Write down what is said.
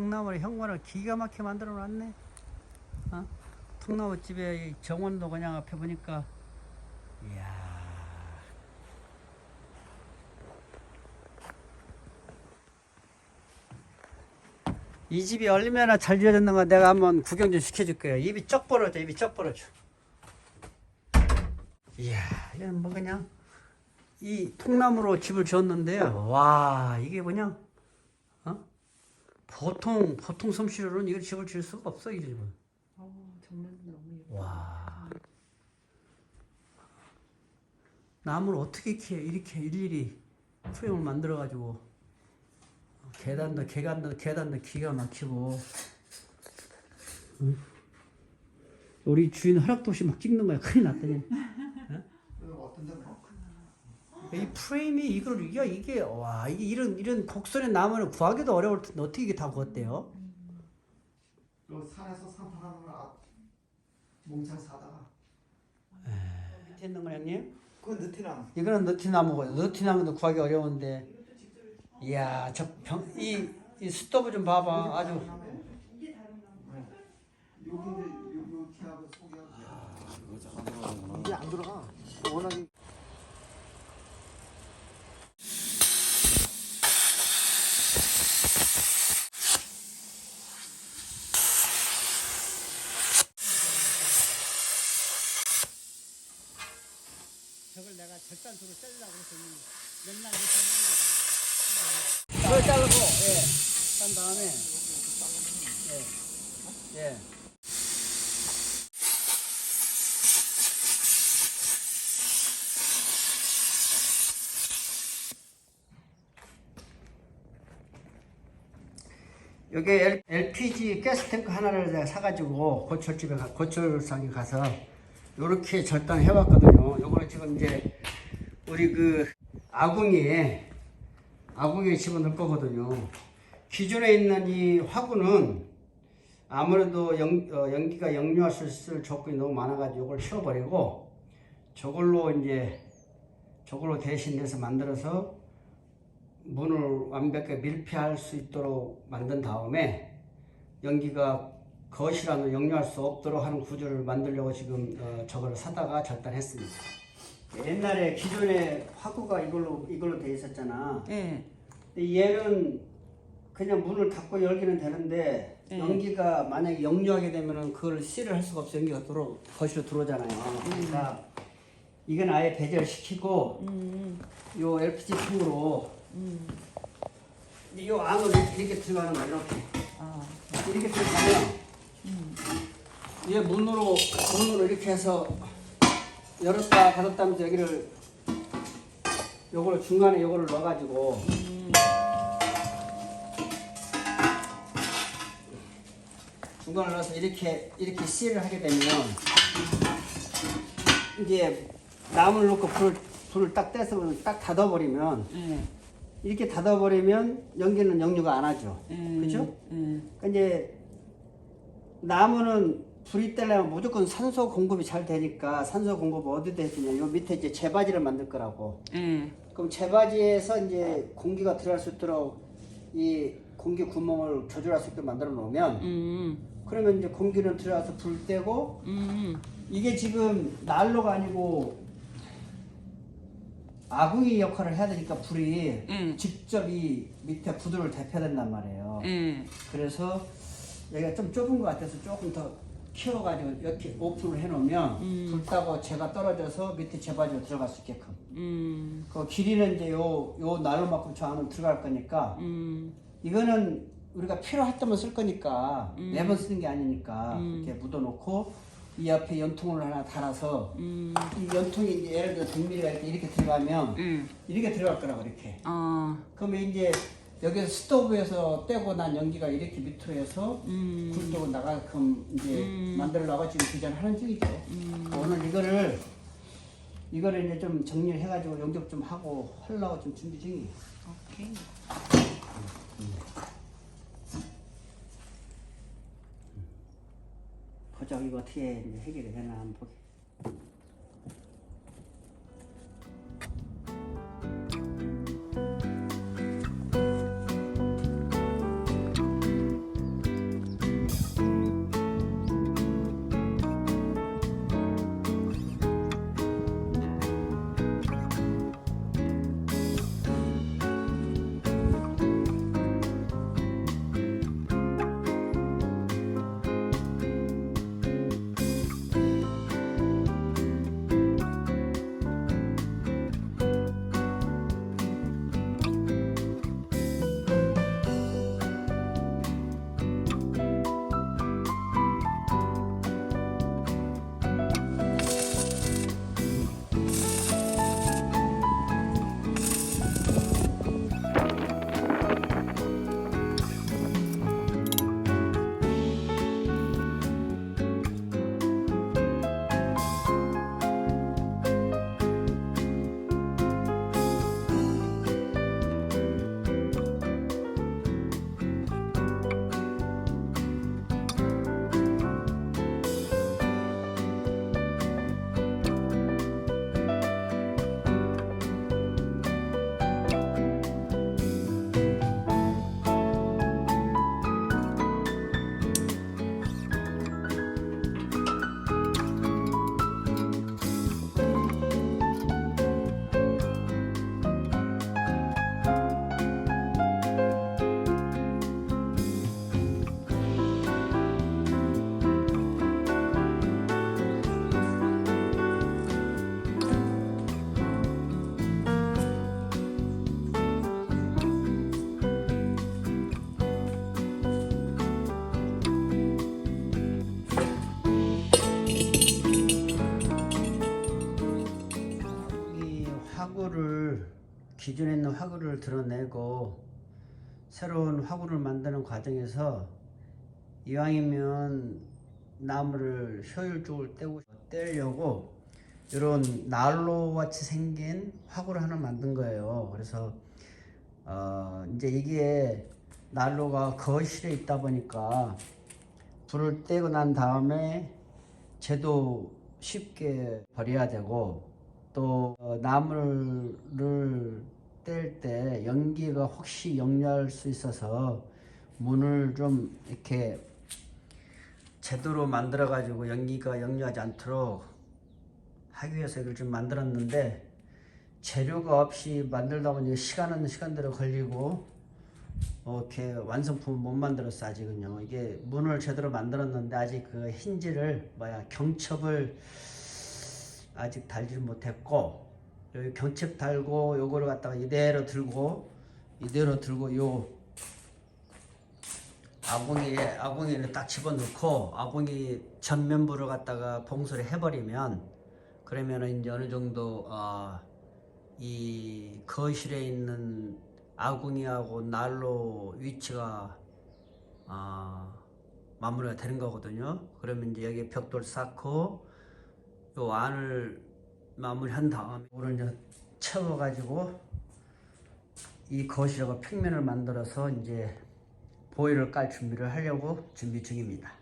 이야 통나무를 형관을 기가 막히게 만들어 놨네. 어? 통나무 집에 이 정원도 그냥 앞에 보니까 이야. 이 집이 얼마나 잘 지어졌는가 내가 한번 구경 좀 시켜줄 거예요. 입이 쩍 벌어져 입이 쩍 벌어져. 이야 이건 뭐 그냥 이 통나무로 집을 지었는데요. 와 이게 그냥 어? 보통 보통 솜씨로는 이걸 집을 지을 수가 없어 이 집은. 어, 정말 너무 예뻐. 와. 나무를 어떻게 이렇게 이렇게 일일이 프레임을 만들어 가지고 계단도 계단도 계단도 기가 막히고. 응? 우리 주인 허락도 없이 막 찍는 거야. 큰일 났더니 어떤 데는 뭐 이 프레임이 이걸 이게 이게 와 이게 이런 이런 곡선의 나무를 구하기도 어려울 텐데 어떻게 이게 다 구했대요? 그 산에서 산타나무를 아- 몽창 사다가. 밑에 있는 거 형님? 그 느티나무. 이거는 너티나무고 너티나무도 구하기 어려운데. 이야 저병이 이 스토브 좀 봐봐 아주. 여기 이제 요, 요 티하고 속이 하고. 이게 안 들어가. 워낙에 절단수로 떼려고 해서 맨날 이걸 자르고 예 딴 다음에 예 예. 여기 LPG 가스탱크 하나를 내가 사가지고 고철집에 가, 고철상에 가서 요렇게 절단을 해왔거든요. 요거는 지금 이제 우리 그 아궁이에 아궁이에 집어넣을 거거든요. 기존에 있는 이 화구는 아무래도 연, 어, 연기가 역류할 수 있을 조건이 너무 많아가지고 이걸 치워버리고 저걸로 이제 저걸로 대신해서 만들어서 문을 완벽하게 밀폐할 수 있도록 만든 다음에 연기가 거실 안으로 역류할 수 없도록 하는 구조를 만들려고 지금 어, 저걸 사다가 절단했습니다. 옛날에 기존에 화구가 이걸로 이걸로 돼 있었잖아. 예. 근데 얘는 그냥 문을 닫고 열기는 되는데 네. 연기가 만약에 역류하게 되면은 그걸 실을 할 수가 없어 연기가 들어 거실로 들어오잖아요. 그러니까 이건 아예 배절시키고 음. 요 LPG 통으로 음. 이 안으로 이렇게 들어가는 거야 이렇게 아. 이렇게 들어가면 얘 문으로 문으로 이렇게 해서 열었다 닫았다 하면서 여기를 요걸 중간에 요거를 넣어가지고 중간에 넣어서 이렇게 이렇게 실을 하게 되면 이제 나무를 넣고 불을 불을 딱 떼서 딱 닫아버리면 예. 이렇게 닫아버리면 연기는 역류가 안 하죠. 음. 그죠? 예. 그러니까 이제 나무는 불이 떼려면 무조건 산소 공급이 잘 되니까 산소 공급 어디 되느냐? 요 밑에 이제 재바지를 만들 거라고. 예. 그럼 재바지에서 이제 공기가 들어갈 수 있도록 이 공기 구멍을 조절할 수 있게 만들어 놓으면 음. 그러면 이제 공기는 들어가서 불 떼고 음. 이게 지금 난로가 아니고 아궁이 역할을 해야 되니까 불이 음. 직접 이 밑에 구두를 대펴야 된단 말이에요. 예. 그래서 여기가 좀 좁은 것 같아서 조금 더 키워가지고 이렇게 오픈을 해놓으면 음. 불 따고 재가 떨어져서 밑에 재바지로 들어갈 수 있게끔. 음. 그 길이는 이제 요, 요 난로만큼 저 안으로 들어갈 거니까 음. 이거는 우리가 필요할 때만 쓸 거니까 음. 매번 쓰는 게 아니니까 음. 이렇게 묻어놓고 이 앞에 연통을 하나 달아서 음. 이 연통이 이제 예를 들어 100ml가 이렇게, 이렇게 들어가면 예. 이렇게 들어갈 거라고 이렇게. 어. 그러면 이제 여기서 스토브에서 떼고 난 연기가 이렇게 밑으로 해서 음. 굴도 나가끔 이제 음. 만들려고 지금 디자인하는 중이죠. 오늘 이거를 이거를 이제 좀 정리를 해가지고 용접 좀 하고 하려고 좀 준비 중이에요. 오케이. 보자 이거 어떻게 해결이 되나 한번 보게. 기존에 있는 화구를 드러내고 새로운 화구를 만드는 과정에서 이왕이면 나무를 효율적으로 떼고 떼려고 이런 난로 같이 생긴 화구를 하나 만든 거예요. 그래서 어 이제 이게 난로가 거실에 있다 보니까 불을 떼고 난 다음에 재도 쉽게 버려야 되고 또 어, 나무를 뗄 때 연기가 혹시 역류할 수 있어서 문을 좀 이렇게 제대로 만들어 가지고 연기가 역류하지 않도록 하기 위해서 이걸 좀 만들었는데 재료가 없이 만들다 보니 시간은 시간대로 걸리고 어, 이렇게 완성품을 못 만들었어 아직은요. 이게 문을 제대로 만들었는데 아직 그 힌지를 뭐야 경첩을 아직 달지 못했고 여기 경첩 달고 요거를 갖다가 이대로 들고 이대로 들고 요 아궁이에 아궁이를 딱 집어넣고 아궁이 전면부를 갖다가 봉소를 해버리면 그러면은 이제 어느 정도 어, 이 거실에 있는 아궁이하고 난로 위치가 아, 마무리가 되는 거거든요. 그러면 이제 여기 벽돌 쌓고 요 안을 마무리한 다음에 이거를 이제 채워가지고 이 거실하고 평면을 만들어서 이제 보일을 깔 준비를 하려고 준비 중입니다.